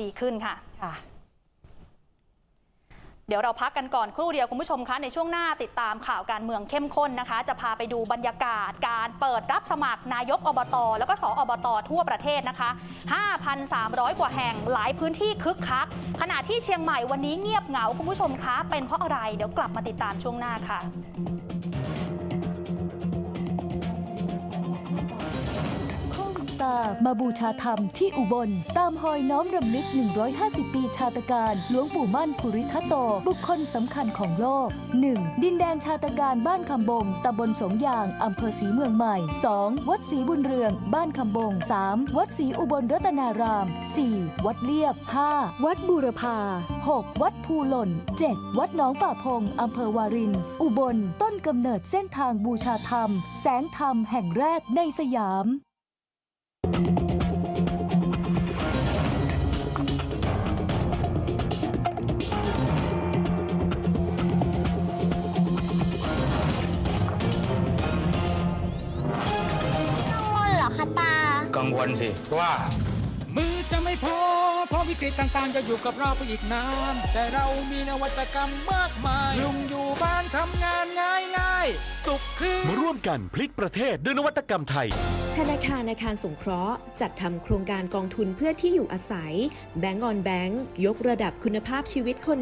ดีขึ้นค่ะ ค่ะเดี๋ยวเราพักกันก่อนครู่เดียวคุณผู้ชมคะในช่วงหน้าติดตามข่าวการเมืองเข้มข้นนะคะ จะพาไปดูบรรยากาศการเปิดรับสมัครนายกอบต แล้วก็สออบต ทั่วประเทศนะคะ 5,300 กว่าแห่งหลายพื้นที่คึกคัก ขณะที่เชียงใหม่วันนี้เงียบเหงาคุณผู้ชมคะ เป็นเพราะอะไรเดี๋ยวกลับมาติดตามช่วงหน้าค่ะา มาบูชาธรรมที่อุบล ตามหอยน้อมรำลึก 150 ปีชาตการหลวงปู่มั่นภูริทัตโต บุคคลสำคัญของโลก 1. ดินแดนชาตการบ้านคำบงตำบลสงยางอำเภอศรีเมืองใหม่ 2. วัดศรีบุญเรือง บ้านคำบง 3. วัดศรีอุบลรัตนาราม 4. วัดเลียบ 5. วัดบูรพา 6. วัดภูหล่น 7. วัดหนองป่าพงอำเภอวาริน อุบล ต้นกำเนิดเส้นทางบูชาธรรม แสงธรรมแห่งแรกในสยาม กังวลสิว่า มือจะไม่พอ เพราะวิกฤตต่างๆ จะอยู่กับเราไปอีกนาน แต่เรามีนวัตกรรมมากมายลุงอยู่บ้านทำงานง่ายๆ สุขคือ มาร่วมกันพลิกประเทศด้วยนวัตกรรมไทย ธนาคารอาคารสงเคราะห์ จัดทำโครงการกองทุนเพื่อที่อยู่อาศัย แบงก์ออนแบงก์ยกระดับคุณภาพชีวิตคน